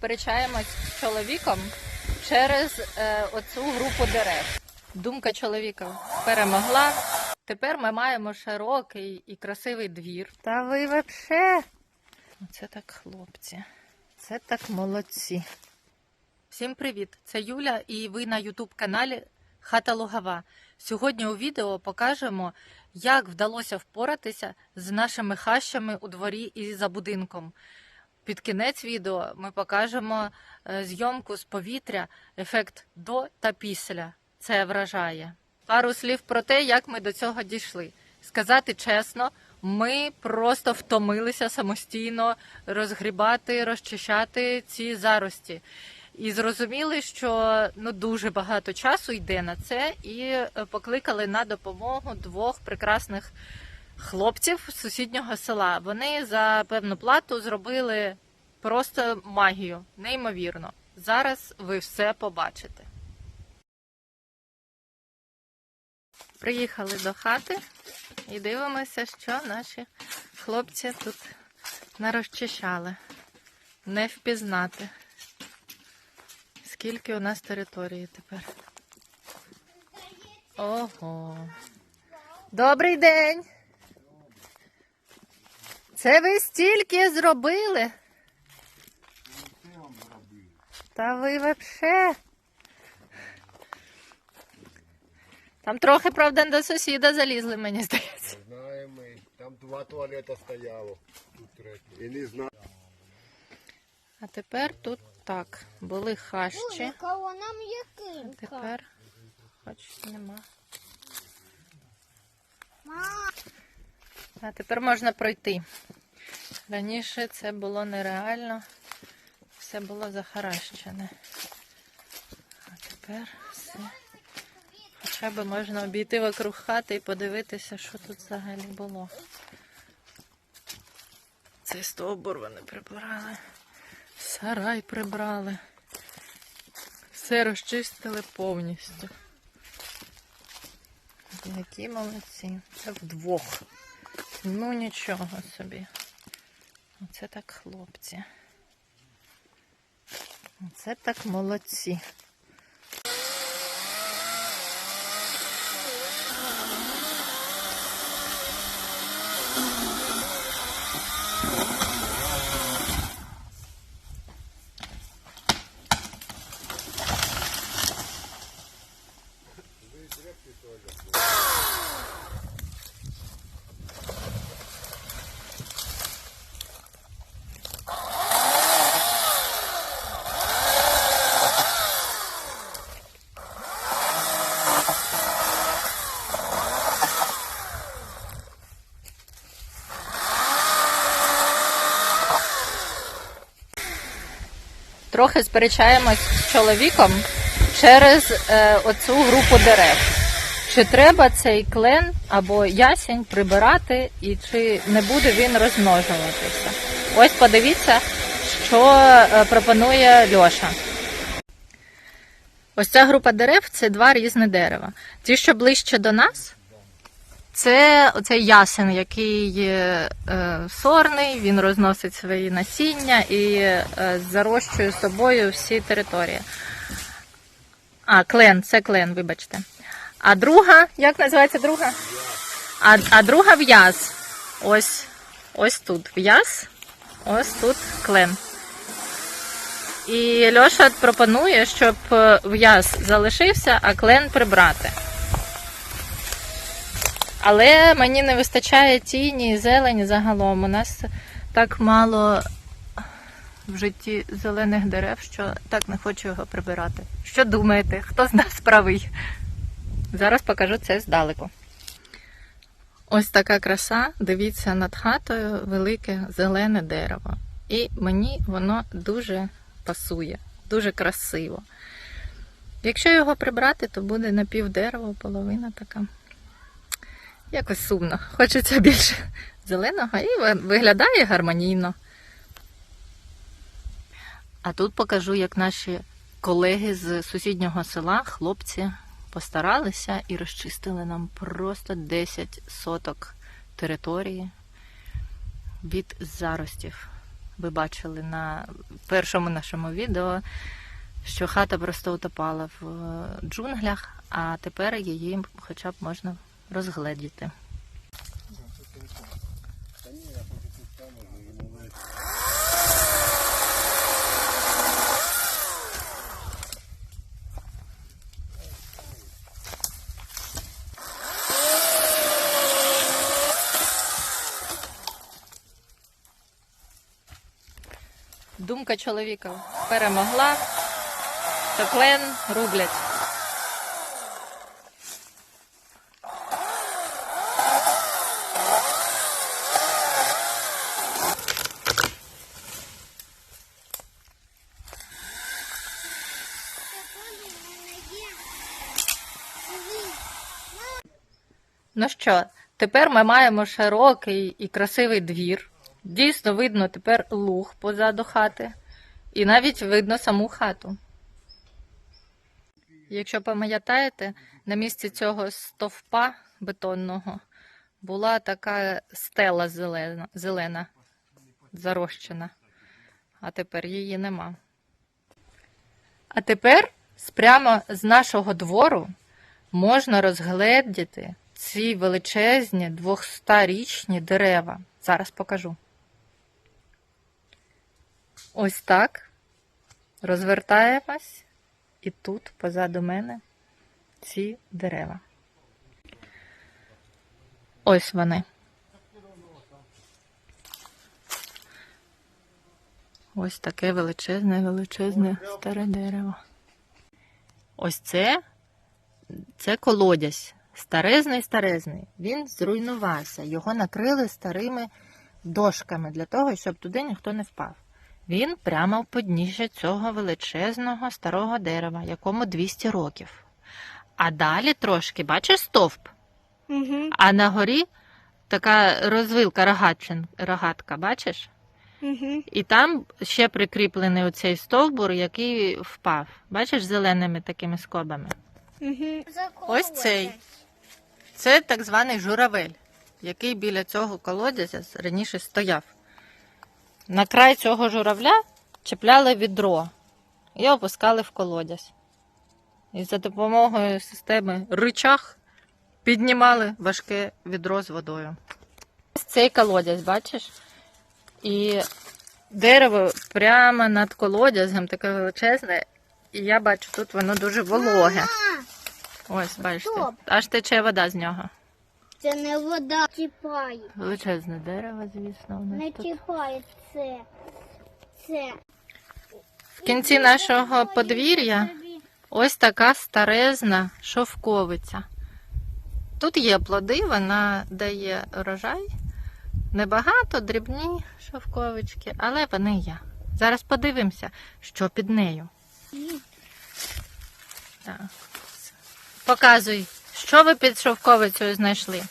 сперечаємось з чоловіком через е, оцю групу дерев. Думка чоловіка перемогла. Тепер ми маємо широкий і красивий двір. Та ви вообще. Оце так хлопці. Це так молодці. Всім привіт! Це Юля і ви на Ютуб каналі Хата Лугова. Сьогодні у відео покажемо, як вдалося впоратися з нашими хащами у дворі і за будинком. Під кінець відео ми покажемо е, зйомку з повітря, ефект до та після. Це вражає. Пару слів про те, як ми до цього дійшли. Сказати чесно, ми просто втомилися самостійно розгрібати, розчищати ці зарості. І зрозуміли, що ну дуже багато часу йде на це, і е, покликали на допомогу двох прекрасних хлопців з сусіднього села. Вони за певну плату зробили просто магію, неймовірно. Зараз ви все побачите. Приїхали до хати і дивимося, що наші хлопці тут нарозчищали. Не впізнати. Скільки у нас території тепер? Ого. Добрий день. Це ви стільки зробили? Та ви вообще. Там трохи, правда, до сусіда залізли, мені здається. Знаємо, ми. там два туалета стояло. Тут третій. І не знаю. А тепер тут так. Були хащі. Якинка? Тепер хоч нема. Ма, А тепер можна пройти. Раніше це було нереально. Все було захаращене. А тепер все. Хоча б можна обійти вокруг хати і подивитися, що тут взагалі було. Цей стовбур вони прибрали. Сарай прибрали. Все розчистили повністю. Які молодці. Це вдвох. Ну нічого собі. Оце так хлопці. Оце так молодці. Трохи сперечаємось з чоловіком через е, оцю групу дерев. Чи треба цей клен або ясень прибирати, і чи не буде він розмножуватися? Ось подивіться, що е, пропонує Льоша. Ось ця група дерев це два різні дерева. Ті, що ближче до нас, це оцей ясен, який е, сорний, він розносить свої насіння і е, зарощує собою всі території. А, клен, це клен, вибачте. А друга, як називається друга? А, а друга в'яз. Ось, ось тут в'яз, ось тут клен. І Льоша пропонує, щоб е, в'яз залишився, а клен прибрати. Але мені не вистачає тіні і зелені загалом. У нас так мало в житті зелених дерев, що так не хочу його прибирати. Що думаєте? Хто з нас правий? Зараз покажу це здалеку. Ось така краса. Дивіться над хатою велике зелене дерево. І мені воно дуже пасує, дуже красиво. Якщо його прибрати, то буде напівдерево, половина така. Якось сумно. Хочеться більше зеленого і виглядає гармонійно. А тут покажу, як наші колеги з сусіднього села, хлопці, постаралися і розчистили нам просто 10 соток території від заростів. ви бачили на першому нашому відео, що хата просто утопала в е, джунглях, а тепер її хоча б можна розгледіти. Думка чоловіка перемогла, то клен рублять. Ну що, тепер ми маємо широкий і красивий двір. Дійсно видно тепер луг позаду хати. І навіть видно саму хату. Якщо пам'ятаєте, на місці цього стовпа бетонного була така стела зелена, зелена зарощена. А тепер її нема. А тепер прямо з нашого двору можна розгледіти ці величезні 200-річні дерева. Зараз покажу. Ось так. Розвертаємось, і тут позаду мене ці дерева. Ось вони. Ось таке величезне, величезне старе дерево. Ось це, це колодязь. Старезний, старезний. Він зруйнувався. Його накрили старими дошками для того, щоб туди ніхто не впав. Він прямо в подніжжя цього величезного старого дерева, якому 200 років. А далі трошки, бачиш стовп? Угу. А на горі така розвилка рогатчин, рогатка, бачиш? Угу. І там ще прикріплений оцей стовбур, який впав. Бачиш зеленими такими скобами. Угу. Ось цей. Це так званий журавель, який біля цього колодязя раніше стояв. На край цього журавля чіпляли відро і опускали в колодязь. І за допомогою системи ричаг піднімали важке відро з водою. Цей колодязь, бачиш? І дерево прямо над колодязем таке величезне. І я бачу, тут воно дуже вологе. Ось, бачите, Стоп. аж тече вода з нього. Це не вода чіпає. Величезне дерево, звісно, у нас Не тут. чіпає це. Це. В кінці нашого подвір'я ось така старезна шовковиця. Тут є плоди, вона дає урожай. Небагато, дрібні шовковички, але вони є. Зараз подивимося, що під нею. Так. Показуй, що ви під шовковицею знайшли.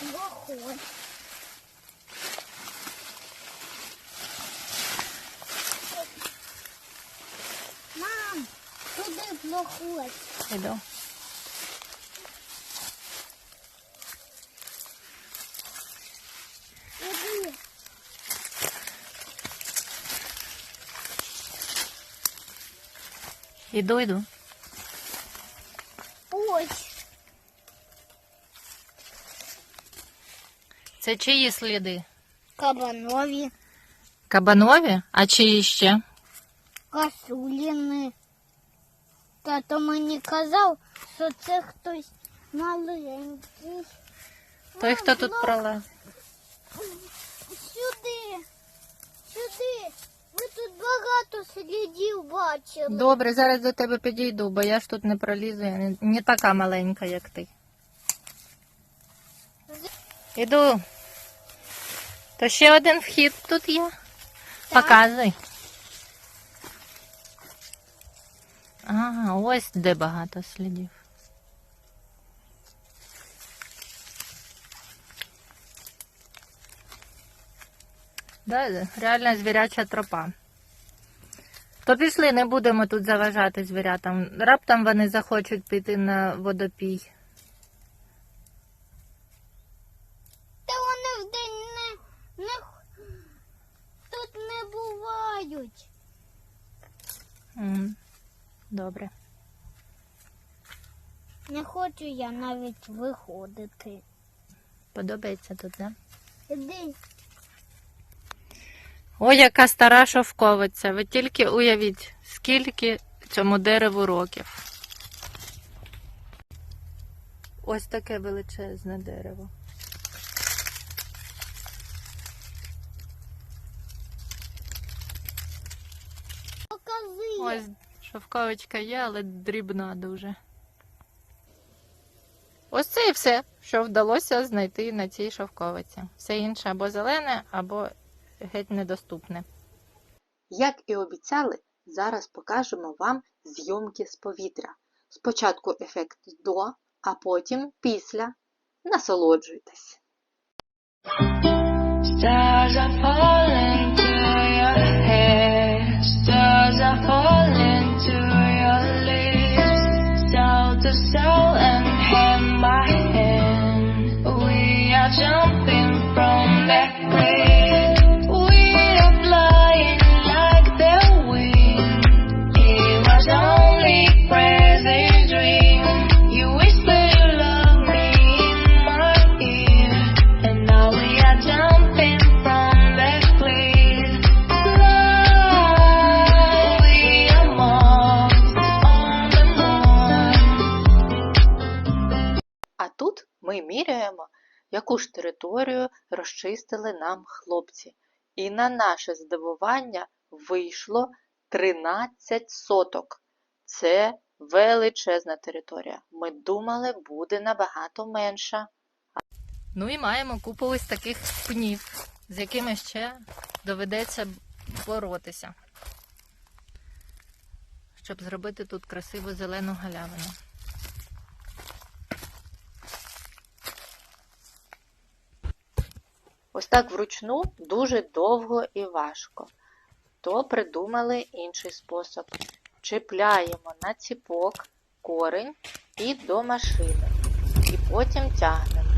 Плохой. Мам, туди плохой. Іду. Іди. Іду, іду. Ось. Це чиї сліди? Кабанові, Кабанові? А чиї ще? косуліни. Тато мені казав, що це хтось маленький. Той, хто тут Мам, пролазив. Сюди. Сюди. Ми тут багато бачили. Добре, зараз до тебе підійду, бо я ж тут не пролізу, я не, не така маленька, як ти. Іду. То ще один вхід тут є. Показуй. А, ось де багато слідів. Да, реально звіряча тропа. То пішли, не будемо тут заважати звірятам. Раптом вони захочуть піти на водопій. Та вони вдень не, не тут не бувають. М, Добре. Не хочу я навіть виходити. Подобається тут, да? Іди. Ой, яка стара шовковиця. Ви тільки уявіть, скільки цьому дереву років. Ось таке величезне дерево. Покажи. Ось шовковичка є, але дрібна дуже. Ось це і все, що вдалося знайти на цій шовковиці. Все інше або зелене, або геть недоступне. Як і обіцяли, зараз покажемо вам зйомки з повітря. Спочатку ефект до, а потім після. Насолоджуйтесь! Stars are falling яку ж територію розчистили нам хлопці. І на наше здивування вийшло 13 соток. Це величезна територія. Ми думали, буде набагато менша. Ну і маємо купу ось таких пнів, з якими ще доведеться боротися, щоб зробити тут красиву зелену галявину. Ось так вручну дуже довго і важко. То придумали інший спосіб. Чіпляємо на ціпок корень і до машини. І потім тягнемо.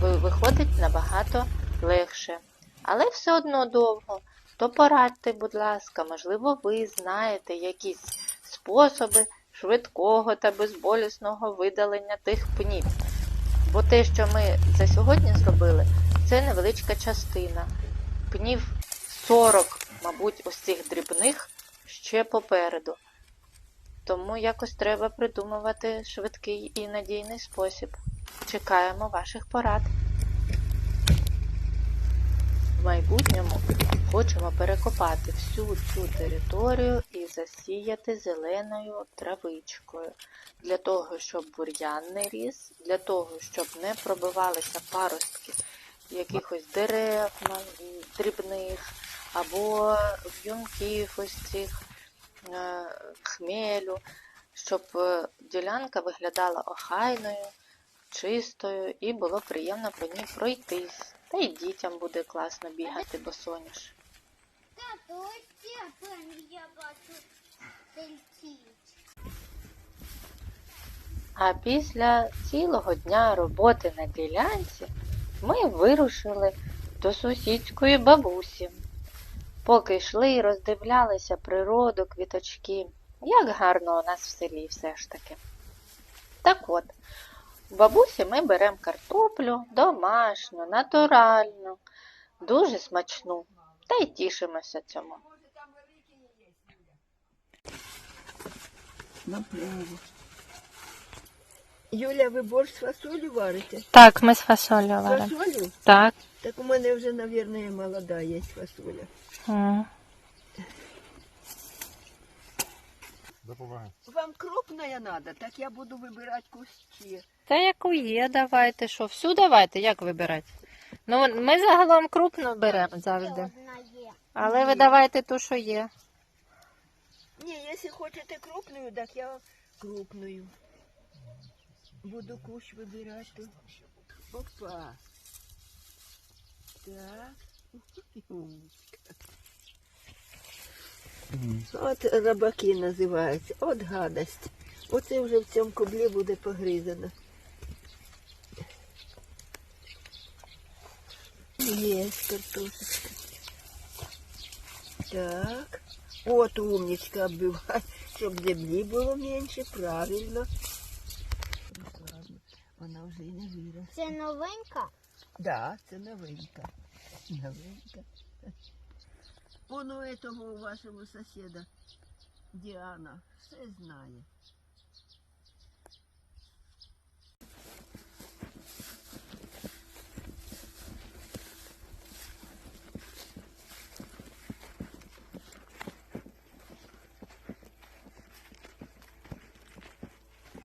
Виходить набагато легше. Але все одно довго. То порадьте, будь ласка, можливо, ви знаєте якісь способи швидкого та безболісного видалення тих пнів. Бо те, що ми за сьогодні зробили, це невеличка частина. Пнів 40, мабуть, ось цих дрібних ще попереду. Тому якось треба придумувати швидкий і надійний спосіб. Чекаємо ваших порад. В майбутньому хочемо перекопати всю цю територію і засіяти зеленою травичкою. Для того, щоб бур'ян не ріс, для того, щоб не пробивалися паростки якихось дерев дрібних, або в'юнків ось цих е, хмелю, щоб е, ділянка виглядала охайною, чистою і було приємно по ній пройтись. Та й дітям буде класно бігати босоніж. Тато, ось я бачу. А після цілого дня роботи на ділянці ми вирушили до сусідської бабусі. Поки йшли і роздивлялися природу, квіточки, як гарно у нас в селі все ж таки. Так от, у бабусі ми беремо картоплю домашню, натуральну, дуже смачну, та й тішимося цьому. Направо. Юля, ви борщ з фасолю варите? Так, ми з фасолю варимо. Фасолю? Так. Так у мене вже, мабуть, молода є фасоля. М. Допомагай. Вам крупная надо, так я буду вибирати куски. Та яку є, давайте, що, всю давайте, як вибирати? Ну, ми загалом крупну беремо завжди. Але ви давайте ту, що є. Ні, якщо хочете крупную, так я крупную. Буду кущ вибирати. Опа. Так. От рабаки називаються. От гадость. Оце вже в цьому кублі буде погризано. Є картошечка. Так. От умничка оббивай, щоб землі було менше, правильно. Вона вже і не виросла. Це новенька? Да, це новенька. Новенька. Воно этого у вашого сусіда Діана все знає.